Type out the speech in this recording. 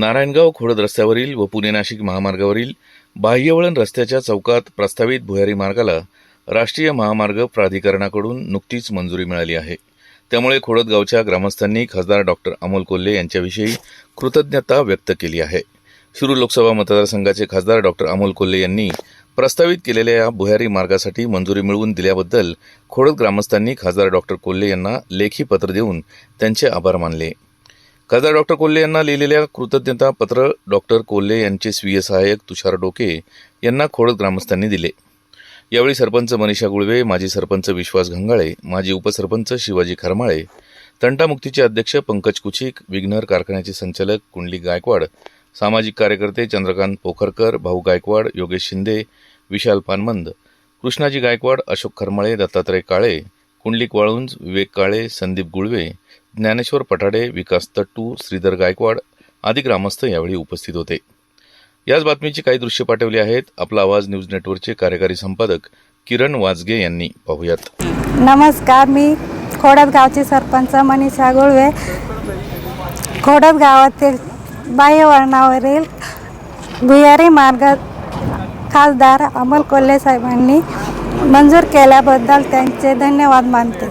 नारायणगाव खोडद रस्त्यावरील व पुणे नाशिक महामार्गावरील बाह्यवळण रस्त्याच्या चौकात प्रस्तावित भुयारी मार्गाला राष्ट्रीय महामार्ग प्राधिकरणाकडून नुकतीच मंजुरी मिळाली आहे. त्यामुळे खोडदगावच्या ग्रामस्थांनी खासदार डॉक्टर अमोल कोल्हे यांच्याविषयी कृतज्ञता व्यक्त केली आहे. शिरूर लोकसभा मतदारसंघाचे खासदार डॉक्टर अमोल कोल्हे यांनी प्रस्तावित केलेल्या या भुयारी मार्गासाठी मंजुरी मिळवून दिल्याबद्दल खोडद ग्रामस्थांनी खासदार डॉक्टर कोल्हे यांना लेखी पत्र देऊन त्यांचे आभार मानले. खासदार डॉक्टर कोल्हे यांना लिहिलेल्या कृतज्ञता पत्र डॉक्टर कोल्हे यांचे स्वीय सहाय्यक तुषार डोके यांना खोडद ग्रामस्थांनी दिले. यावेळी सरपंच मनीषा गुळवे माजी सरपंच विश्वास घंगाळे माजी उपसरपंच शिवाजी खरमाळे तंटामुक्तीचे अध्यक्ष पंकज कुचिक विघ्नर कारखान्याचे संचालक कुंडली गायकवाड सामाजिक कार्यकर्ते चंद्रकांत पोखरकर भाऊ गायकवाड योगेश शिंदे विशाल पानमंद कृष्णाजी गायकवाड अशोक खरमाळे दत्तात्रय काळे कुंडलिक वाळुंज विवेक काळे संदीप गुळवे ज्ञानेश्वर पठाडे विकास तट्टू श्रीधर गायकवाड आदी ग्रामस्थ यावेळी उपस्थित होते. याच बातमीची काही दृश्य पाठवली आहेत. आपला आवाज न्यूज नेटवर्कचे कार्यकारी संपादक किरण वाजगे यांनी. पाहूयात. नमस्कार मी खोडद गावची सरपंच मनीषा गुळवे. खोडद गावातील बाह्यवळणावरील भुयारी मार्ग खासदार अमल कोल्हे साहेबांनी मंजूर केल्याबद्दल त्यांचे धन्यवाद मानते.